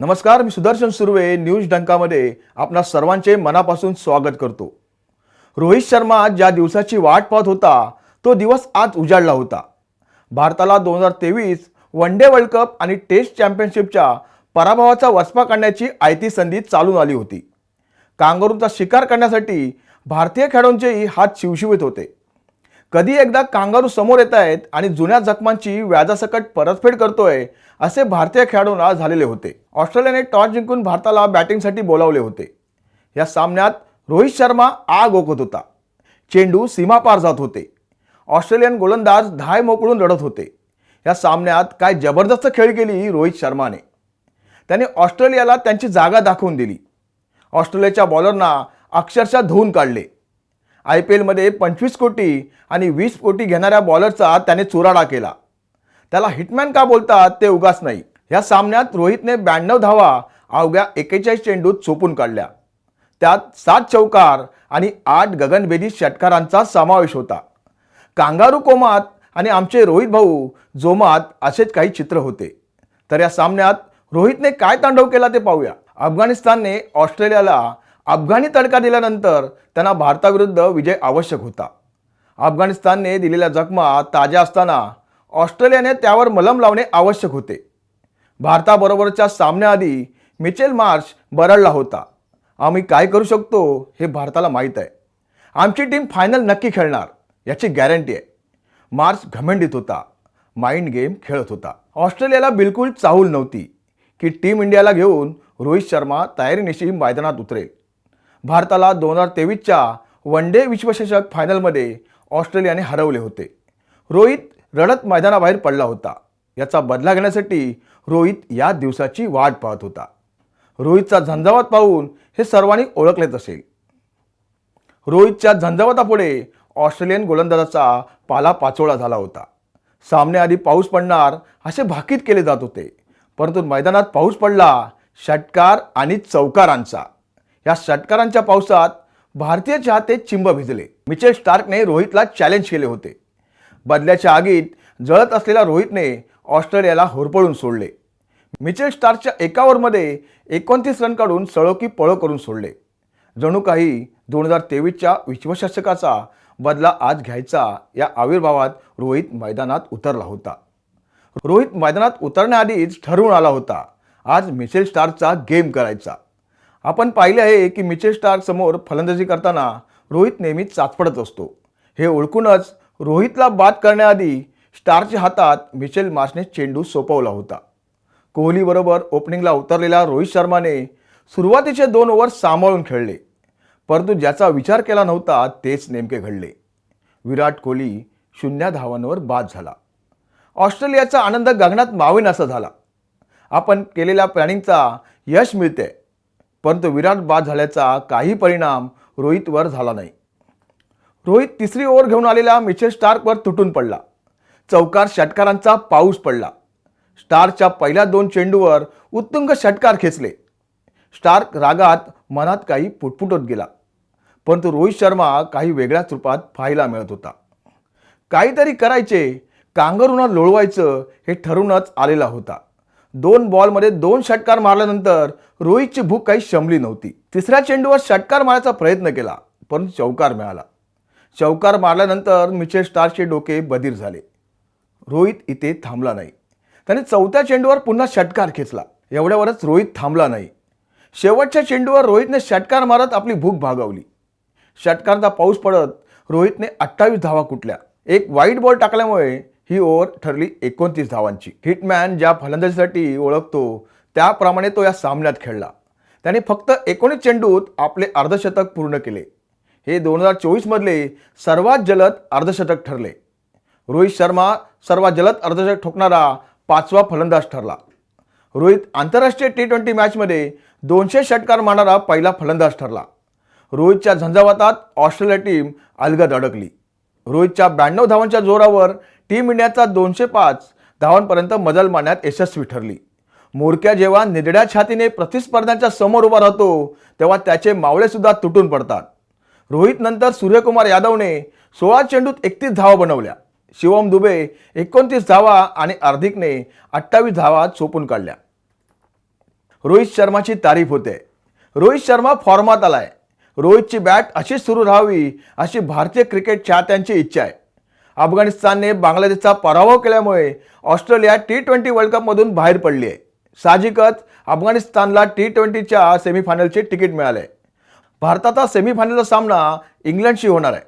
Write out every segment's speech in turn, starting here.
नमस्कार मी सुदर्शन सुर्वे न्यूज डंकामध्ये आपणा सर्वांचे मनापासून स्वागत करतो. रोहित शर्मा ज्या दिवसाची वाट पाहत होता तो दिवस आज उजाडला होता. भारताला दोन हजार तेवीस वन डे वर्ल्ड कप आणि टेस्ट चॅम्पियनशिपच्या पराभवाचा वचपा काढण्याची आयती संधी चालून आली होती. कांगारूचा शिकार करण्यासाठी भारतीय खेळाडूंचेही हात शिवशिवीत होते. कधी एकदा कांगारू समोर येत आहेत आणि जुन्या जखमांची व्याजासकट परतफेड करतोय असे भारतीय खेळाडूंना झालेले होते. ऑस्ट्रेलियाने टॉस जिंकून भारताला बॅटिंगसाठी बोलावले होते. या सामन्यात रोहित शर्मा आग ओकत होता. चेंडू सीमापार जात होते. ऑस्ट्रेलियन गोलंदाज धाय मोकळून रडत होते. या सामन्यात काय जबरदस्त खेळ केली रोहित शर्माने. त्याने ऑस्ट्रेलियाला त्यांची जागा दाखवून दिली. ऑस्ट्रेलियाच्या बॉलरना अक्षरशः धुवून काढले. आय पी एलमध्ये पंचवीस कोटी आणि वीस कोटी घेणाऱ्या बॉलरचा त्याने चुराडा केला. त्याला हिटमॅन का बोलतात ते उगाच नाही. या सामन्यात रोहितने ब्याण्णव धावा अवघ्या एकेचाळीस चेंडूत चोपून काढल्या. त्यात सात चौकार आणि आठ गगनभेदी षटकारांचा समावेश होता. कांगारू कोमात आणि आमचे रोहित भाऊ जोमात असेच काही चित्र होते. तर या सामन्यात रोहितने काय तांडव केला ते पाहूया. अफगाणिस्तानने ऑस्ट्रेलियाला अफगाणी तडका दिल्यानंतर त्यांना भारताविरुद्ध विजय आवश्यक होता. अफगाणिस्तानने दिलेल्या जखमा ताज्या असताना ऑस्ट्रेलियाने त्यावर मलम लावणे आवश्यक होते. भारताबरोबरच्या सामन्याआधी मिचेल मार्च बरडला होता. आम्ही काय करू शकतो हे भारताला माहीत आहे. आमची टीम फायनल नक्की खेळणार याची गॅरंटी आहे. मार्च घमेंडीत होता. माइंड गेम खेळत होता. ऑस्ट्रेलियाला बिलकुल चाहूल नव्हती की टीम इंडियाला घेऊन रोहित शर्मा तयारीनिशी मैदानात उतरेल. भारताला दोन हजार तेवीसच्या वन डे विश्वचषक फायनलमध्ये ऑस्ट्रेलियाने हरवले होते. रोहित रडत मैदानाबाहेर पडला होता. याचा बदला घेण्यासाठी रोहित या दिवसाची वाट पाहत होता. रोहितचा झंझावात पाहून हे सर्वांनी ओळखलेच असेल. रोहितच्या झंझावातापुढे ऑस्ट्रेलियन गोलंदाजाचा पाला पाचोळा झाला होता. सामन्याआधी पाऊस पडणार असे भाकीत केले जात होते. परंतु मैदानात पाऊस पडला षटकार आणि चौकारांचा. या षटकारांच्या पावसात भारतीय चाहते चिंब भिजले. मिचेल स्टार्कने रोहितला चॅलेंज केले होते. बदल्याच्या आगीत जळत असलेल्या रोहितने ऑस्ट्रेलियाला होरपळून सोडले. मिचेल स्टारच्या एका ओव्हरमध्ये एकोणतीस रन काढून सळोकी पळो करून सोडले. जणू काही दोन हजार तेवीसच्या विश्वचषकाचा बदला आज घ्यायचा या आविर्भावात रोहित मैदानात उतरला होता. रोहित मैदानात उतरण्याआधीच ठरवून आला होता आज मिचेल स्टारचा गेम करायचा. आपण पाहिले आहे की मिचेल स्टार समोर फलंदाजी करताना रोहित नेहमी चाचपडत असतो. हे ओळखूनच रोहितला बाद करण्याआधी स्टारच्या हातात मिचेल मार्शने चेंडू सोपवला होता. कोहलीबरोबर ओपनिंगला उतरलेल्या रोहित शर्माने सुरुवातीचे दोन ओव्हर सांभाळून खेळले परंतु ज्याचा विचार केला नव्हता तेच नेमके घडले. विराट कोहली शून्य धावांवर बाद झाला. ऑस्ट्रेलियाचा आनंद गगनात मावेन असा झाला. आपण केलेल्या प्लॅनिंगचा यश मिळते परंतु विराट बाद झाल्याचा काही परिणाम रोहितवर झाला नाही. रोहित तिसरी ओव्हर घेऊन आलेल्या मिचेल स्टार्कवर तुटून पडला. चौकार षटकारांचा पाऊस पडला. स्टारच्या पहिल्या दोन चेंडूवर उत्तुंग षटकार खेचले. स्टार्क रागात मनात काही पुटपुटत गेला. परंतु रोहित शर्मा काही वेगळ्याच रूपात पाहायला मिळत होता. काहीतरी करायचे कांगारूंना लोळवायचं हे ठरूनच आलेला होता. दोन बॉलमध्ये दोन षटकार मारल्यानंतर रोहितची भूक काही शमली नव्हती. तिसऱ्या चेंडूवर षटकार मारायचा प्रयत्न केला परंतु चौकार मिळाला. चौकार मारल्यानंतर मिचेल स्टारचे डोके बधीर झाले. रोहित इथे थांबला नाही. त्याने चौथ्या चेंडूवर पुन्हा षटकार खेचला. एवढ्यावरच रोहित थांबला नाही. शेवटच्या चेंडूवर रोहितने षटकार मारत आपली भूक भागवली. षटकारचा पाऊस पडत रोहितने अठ्ठावीस धावा कुटल्या एक वाईट बॉल टाकल्यामुळे ही ओव्हर ठरली एकोणतीस धावांची. हिटमॅन ज्या फलंदाजीसाठी ओळखतो त्याप्रमाणे तो या सामन्यात खेळला. त्याने फक्त एकोणीस चेंडूत आपले अर्धशतक पूर्ण केले. हे दोन हजार चोवीसमधले सर्वात जलद अर्धशतक ठरले. रोहित शर्मा सर्वात जलद अर्धशतक ठोकणारा पाचवा फलंदाज ठरला. रोहित आंतरराष्ट्रीय टी ट्वेंटी मॅचमध्ये दोनशे षटकार मारणारा पहिला फलंदाज ठरला. रोहितच्या झंझावातात ऑस्ट्रेलिया टीम अलगद अडकली. रोहितच्या ब्याण्णव धावांच्या जोरावर टीम इंडियाचा दोनशे पाच धावांपर्यंत मजल मारण्यात यशस्वी ठरली. मोरक्या जेव्हा निरड्या छातीने प्रतिस्पर्ध्यांच्या समोर उभा राहतो तेव्हा त्याचे मावळेसुद्धा तुटून पडतात. रोहित नंतर सूर्यकुमार यादवने सोळा चेंडूत एकतीस धावा बनवल्या. शिवम दुबे एकोणतीस धावा आणि हार्दिकने अठ्ठावीस धावा सोपून काढल्या. रोहित शर्माची तारीफ होते. रोहित शर्मा फॉर्मात आलाय. रोहितची बॅट अशीच सुरू राहावी अशी भारतीय क्रिकेट चाहत्यांची इच्छा आहे. अफगाणिस्तानने बांगलादेशचा पराभव केल्यामुळे ऑस्ट्रेलिया टी ट्वेंटी वर्ल्ड कपमधून बाहेर पडली आहे. साहजिकच अफगाणिस्तानला टी ट्वेंटीच्या सेमीफायनलचे तिकीट मिळाले. भारताचा सेमीफायनलचा सामना इंग्लंडशी होणार आहे.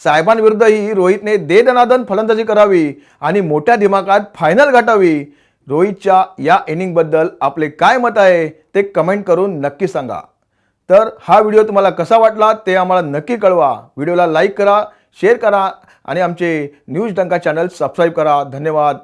साहेबांविरुद्धही रोहितने दे दनादन फलंदाजी करावी आणि मोठ्या दिमागात फायनल गाठावी. रोहितच्या या इनिंगबद्दल आपले काय मत आहे ते कमेंट करून नक्की सांगा. तर हा व्हिडिओ तुम्हाला कसा वाटला ते आम्हाला नक्की कळवा. व्हिडिओला लाईक करा शेअर करा आणि आमचे न्यूज डंका चॅनल सबस्क्राईब करा. धन्यवाद.